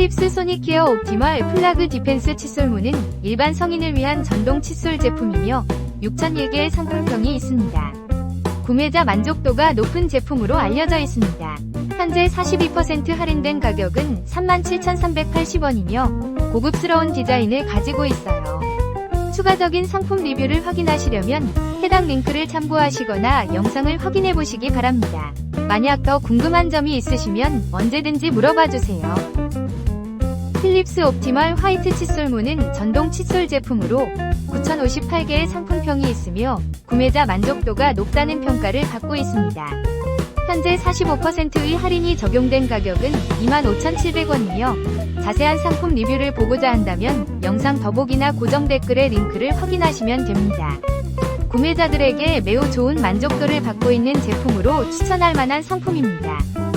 필립스 소닉케어 옵티멀 플라그 디펜스 칫솔문은 일반 성인을 위한 전동 칫솔 제품이며 6,001개의 상품평이 있습니다. 구매자 만족도가 높은 제품으로 알려져 있습니다. 현재 42% 할인된 가격은 37,380원이며 고급스러운 디자인을 가지고 있어요. 추가적인 상품 리뷰를 확인하시려면 해당 링크를 참고하시거나 영상을 확인해 보시기 바랍니다. 만약 더 궁금한 점이 있으시면 언제든지 물어봐 주세요. 필립스 옵티멀 화이트 칫솔문은 전동 칫솔 제품으로 9,058개의 상품평이 있으며 구매자 만족도가 높다는 평가를 받고 있습니다. 현재 45%의 할인이 적용된 가격은 25,700원이며 자세한 상품 리뷰를 보고자 한다면 영상 더보기나 고정 댓글의 링크를 확인하시면 됩니다. 구매자들에게 매우 좋은 만족도를 받고 있는 제품으로 추천할 만한 상품입니다.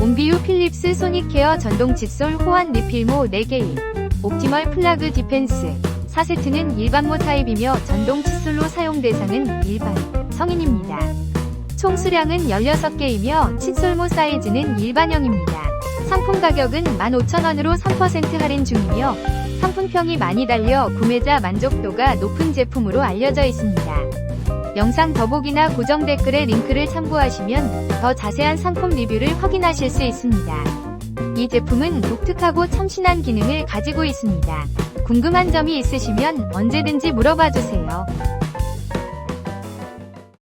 온비유 필립스 소닉케어 전동 칫솔 호환 리필모 4개일 옵티멀 플라그 디펜스 4세트는 일반 모 타입이며 전동 칫솔로 사용 대상은 일반 성인입니다. 총 수량은 16개이며 칫솔모 사이즈는 일반형입니다. 상품 가격은 15,000원으로 3% 할인 중이며 상품평이 많이 달려 구매자 만족도가 높은 제품으로 알려져 있습니다. 영상 더보기나 고정 댓글의 링크를 참고하시면 더 자세한 상품 리뷰를 확인하실 수 있습니다. 이 제품은 독특하고 참신한 기능을 가지고 있습니다. 궁금한 점이 있으시면 언제든지 물어봐 주세요.